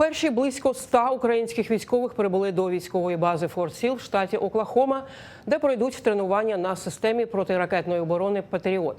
Перші близько 100 українських військових прибули до військової бази Форт Сіл в штаті Оклахома, де пройдуть тренування на системі протиракетної оборони Патріот.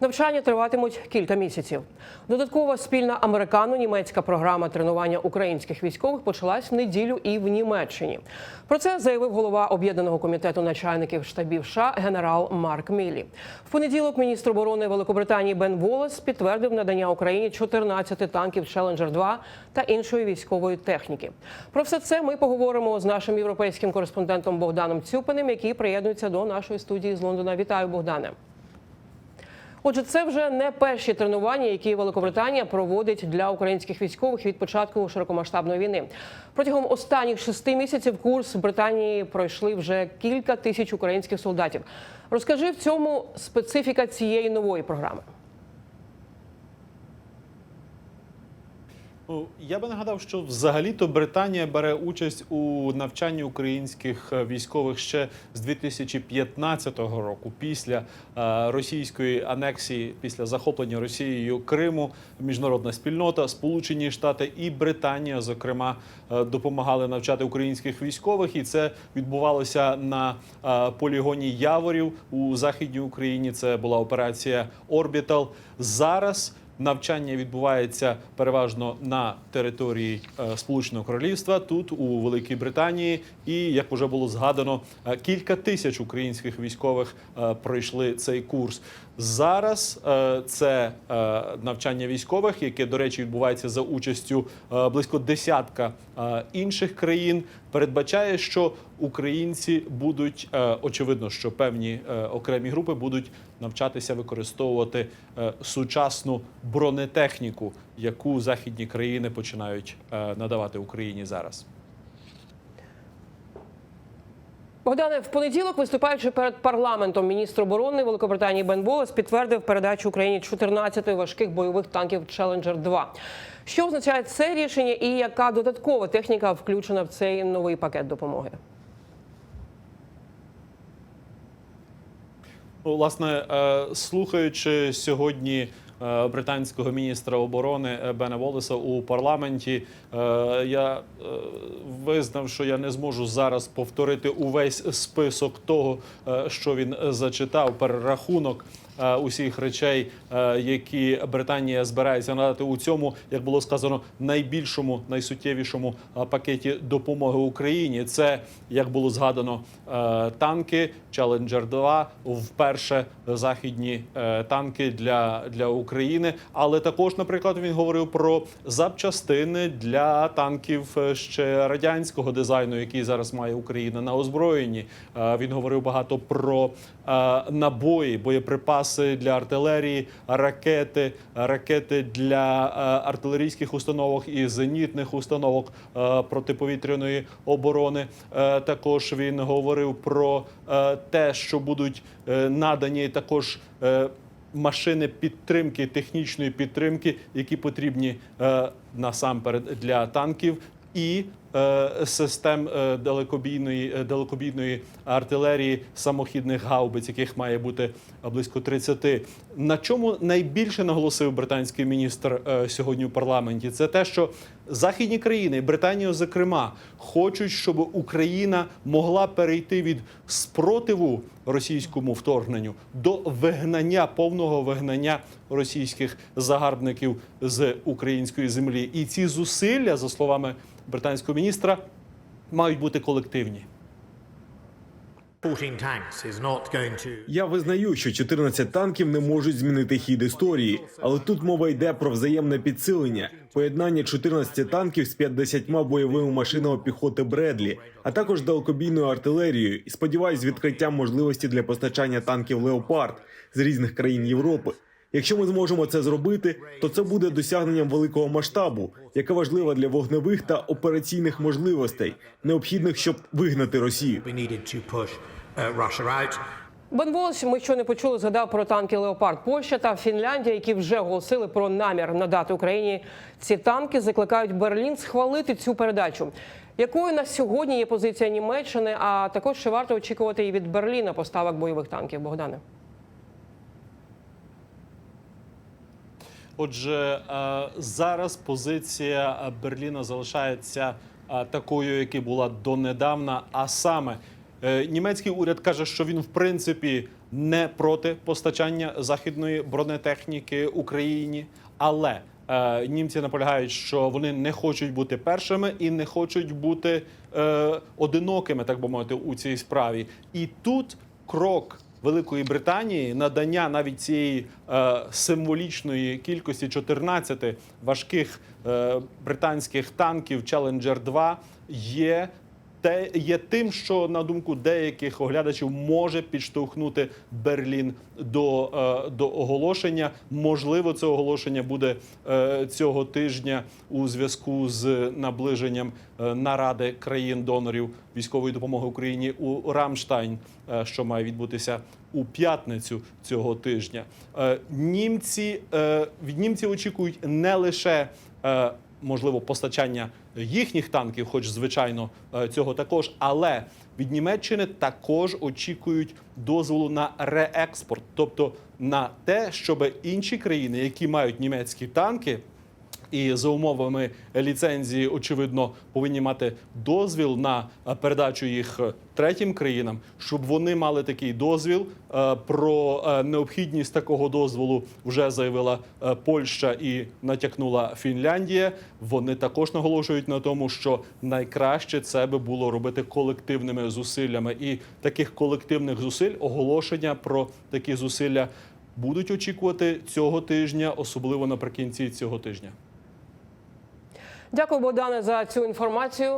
Навчання триватимуть кілька місяців. Додаткова спільна американо-німецька програма тренування українських військових почалась в неділю і в Німеччині. Про це заявив голова об'єднаного комітету начальників штабів США генерал Марк Міллі. В понеділок міністр оборони Великобританії Бен Волес підтвердив надання Україні 14 танків Challenger 2 та іншої військової техніки. Про все це ми поговоримо з нашим європейським кореспондентом Богданом Цюпиним, який приєднується до нашої студії з Лондона. Вітаю, Богдане. Отже, це вже не перші тренування, які Великобританія проводить для українських військових від початку широкомасштабної війни. Протягом останніх шести місяців курс в Британії пройшли вже кілька тисяч українських солдатів. Розкажи в цьому специфіка цієї нової програми. Я би нагадав, що взагалі-то Британія бере участь у навчанні українських е, військових ще з 2015 року, після е, російської анексії, після захоплення Росією Криму, міжнародна спільнота, Сполучені Штати і Британія, зокрема, е, допомагали навчати українських військових, і це відбувалося на полігоні Яворів у західній Україні. Це була операція Орбітал. Зараз. Навчання відбувається переважно на території е, Сполученого Королівства, тут у Великій Британії, і як вже було згадано, е, кілька тисяч українських військових е, пройшли цей курс. Зараз е, це е, навчання військових, яке, до речі, відбувається за участю е, близько десятка інших країн. Передбачає, що українці будуть очевидно, що певні окремі групи будуть навчатися використовувати сучасну бронетехніку, яку західні країни починають надавати Україні зараз. Богдане, в понеділок, виступаючи перед парламентом, міністр оборони Великобританії Бен Волес підтвердив передачу Україні 14 важких бойових танків Challenger 2. Що означає це рішення, і яка додаткова техніка включена в цей новий пакет допомоги? Ну, власне, е, слухаючи сьогодні британського міністра оборони е, Бена Волеса у парламенті, е, я е, визнав, що я не зможу зараз повторити увесь список того, е, що він зачитав, перерахунок. Е, Усіх речей, е, які Британія збирається надати у цьому, як було сказано, найбільшому, найсуттєвішому е, пакеті допомоги Україні. Це як було згадано, танки Challenger 2, вперше західні танки для, для України. Але також, наприклад, він говорив про запчастини для танків ще радянського дизайну, який зараз має Україна на озброєнні. Він говорив багато про набої, боєприпаси для артилерії, ракети, ракети для е, артилерійських установок і зенітних установок е, протиповітряної оборони. Е, Також він говорив про те, що будуть надані також. Машини підтримки, технічної підтримки, які потрібні е, насамперед для танків, і систем е, далекобійної е, далекобійної артилерії самохідних гаубиць, яких має бути е, близько 30. На чому найбільше наголосив британський міністр е, сьогодні у парламенті? Це те, що західні країни, Британія, зокрема, хочуть, щоб Україна могла перейти від спротиву російському вторгненню до вигнання повного вигнання російських загарбників з української землі. І ці зусилля, за словами британського міністра, мають бути колективні. 14 tanks is not going to Я визнаю, що 14 танків не можуть змінити хід історії, але тут мова йде про взаємне підсилення, поєднання 14 танків з 50 бойовими машинами піхоти Бредлі, а також далекобійною артилерією. І сподіваюсь, з відкриттям можливості для постачання танків Леопард з різних країн Європи. Якщо ми зможемо це зробити, то це буде досягненням великого масштабу, яке важливе для вогневих та операційних можливостей, необхідних, щоб вигнати Росію. uh, Russia out. Бен Волос, ми що не почули, згадав про танки Леопард. Польща та Фінляндія, які вже оголосили про намір надати Україні ці танки, закликають Берлін схвалити цю передачу. Якою на сьогодні є позиція Німеччини? А також чи варто очікувати і від Берліна поставок бойових танків, Богдане? Отже, е, зараз позиція е, Берліна залишається е, такою, яка була донедавна. А саме німецький уряд каже, що він в принципі не проти постачання західної бронетехніки Україні, але німці наполягають, що вони не хочуть бути першими і не хочуть бути е, одинокими, так би мовити, у цій справі. І тут крок. Великої Британії. Надання навіть цієї е, символічної кількості 14 важких е, британських танків Challenger 2 є те є тим, що на думку деяких оглядачів може підштовхнути Берлін до, е, до оголошення. Можливо, це оголошення буде е, цього тижня у зв'язку з наближенням е, наради країн-донорів військової допомоги Україні у Рамштайн, що має відбутися у п'ятницю цього тижня. Німці від німців очікують не лише можливо постачання їхніх танків, хоч звичайно е, цього також, але від Німеччини також очікують дозволу на реекспорт, тобто на те, щоб інші країни, які мають німецькі танки. І за умовами ліцензії, очевидно, повинні мати дозвіл на е, передачу їх е, третім країнам, щоб вони мали такий дозвіл. Е, Про необхідність такого дозволу вже заявила Польща і натякнула Фінляндія. Вони також наголошують на тому, що найкраще це би було робити колективними зусиллями, і таких колективних зусиль оголошення про такі зусилля будуть очікувати цього тижня, особливо наприкінці цього тижня. Дякую, Богдане, за цю інформацію.